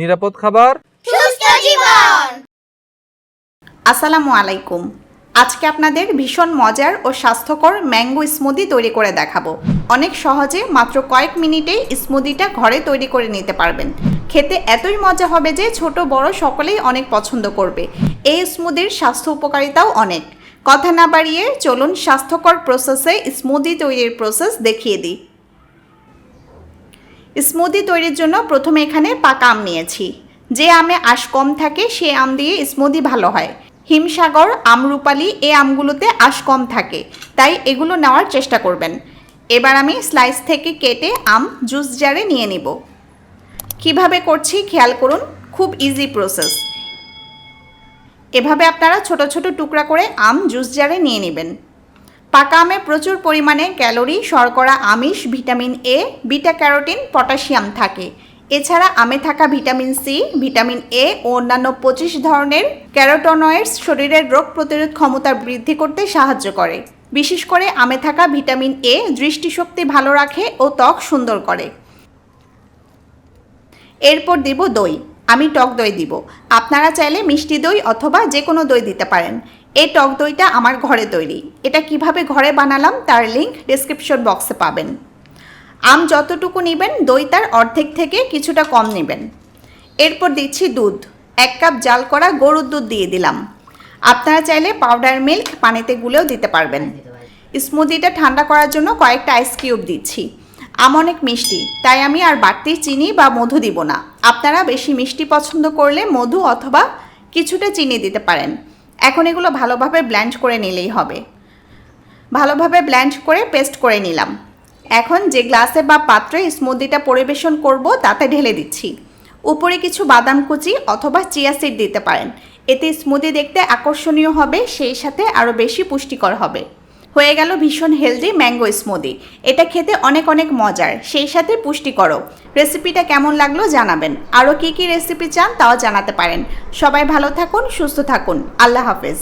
নিরাপদ খাবার। আসসালামু আলাইকুম। আজকে আপনাদের ভীষণ মজার ও স্বাস্থ্যকর ম্যাঙ্গো স্মুদি তৈরি করে দেখাবো। অনেক সহজে মাত্র কয়েক মিনিটেই স্মুদিটা ঘরে তৈরি করে নিতে পারবেন। খেতে এতই মজা হবে যে ছোট, বড় সকলেই অনেক পছন্দ করবে। এই স্মুদির স্বাস্থ্য উপকারিতাও অনেক। কথা না বাড়িয়ে চলুন স্বাস্থ্যকর প্রসেসে স্মুদি তৈরির প্রসেস দেখিয়ে দিই। স্মুদি তৈরির জন্য প্রথমে এখানে পাকা আম নিয়েছি। যে আমে আঁশ কম থাকে, সে আম দিয়ে স্মুদি ভালো হয়। হিমসাগর, আমরুপালি এ আমগুলোতে আঁশ কম থাকে, তাই এগুলো নেওয়ার চেষ্টা করবেন। এবার আমি স্লাইস থেকে কেটে আম জুস জারে নিয়ে নিব। কীভাবে করছি খেয়াল করুন, খুব ইজি প্রসেস এভাবে আপনারা ছোট ছোট টুকরা করে আম জুস জারে নিয়ে নেবেন। পাকা আমে প্রচুর পরিমাণে ক্যালোরি, শর্করা, আমিষ, vitamin A beta carotene, potassium থাকে। এছাড়া আমে থাকা ভিটামিন সি ভিটামিন এ ও অন্যান্য পঁচিশ ধরনের ক্যারোটোনয়েডস শরীরের রোগ প্রতিরোধ ক্ষমতা বৃদ্ধি করতে সাহায্য করে। বিশেষ করে আমে থাকা ভিটামিন এ দৃষ্টিশক্তি ভালো রাখে ও ত্বক সুন্দর করে। এরপর দিব দই। আমি টক দই দিব। আপনারা চাইলে মিষ্টি দই অথবা যে কোনো দই দিতে পারেন। এই টক দইটা আমার ঘরে তৈরি। এটা কীভাবে ঘরে বানালাম তার লিংক ডিসক্রিপশন বক্সে পাবেন। আম যতটুকু নেবেন, দই তার অর্ধেক থেকে কিছুটা কম নেবেন। এরপর দিচ্ছি দুধ। এক কাপ জাল করা গরুর দুধ দিয়ে দিলাম। আপনারা চাইলে পাউডার মিল্ক পানিতে গুলেও দিতে পারবেন। স্মুদিটা ঠান্ডা করার জন্য কয়েকটা আইস কিউব দিচ্ছি। আম অনেক মিষ্টি, তাই আমি আর বাড়তি চিনি বা মধু দিব না। আপনারা বেশি মিষ্টি পছন্দ করলে মধু অথবা কিছুটা চিনি দিতে পারেন। এখন এগুলো ভালোভাবে ব্ল্যান্ড করে নিলেই হবে। ভালোভাবে ব্ল্যান্ড করে পেস্ট করে নিলাম। এখন যে গ্লাসে বা পাত্রে স্মুদিটা পরিবেশন করব, তাতে ঢেলে দিচ্ছি। উপরে কিছু বাদাম কুচি অথবা চিয়া সিড দিতে পারেন। এতে স্মুদি দেখতে আকর্ষণীয় হবে, সেই সাথে আরও বেশি পুষ্টিকর হবে। হয়ে গেল ভীষণ হেলদি ম্যাঙ্গো স্মুদি। এটা খেতে অনেক অনেক মজার, সেই সাথে পুষ্টিকরও। রেসিপিটা কেমন লাগল জানাবেন। আরও কী কী রেসিপি চান তাও জানাতে পারেন। সবাই ভালো থাকুন, সুস্থ থাকুন। আল্লাহ হাফেজ।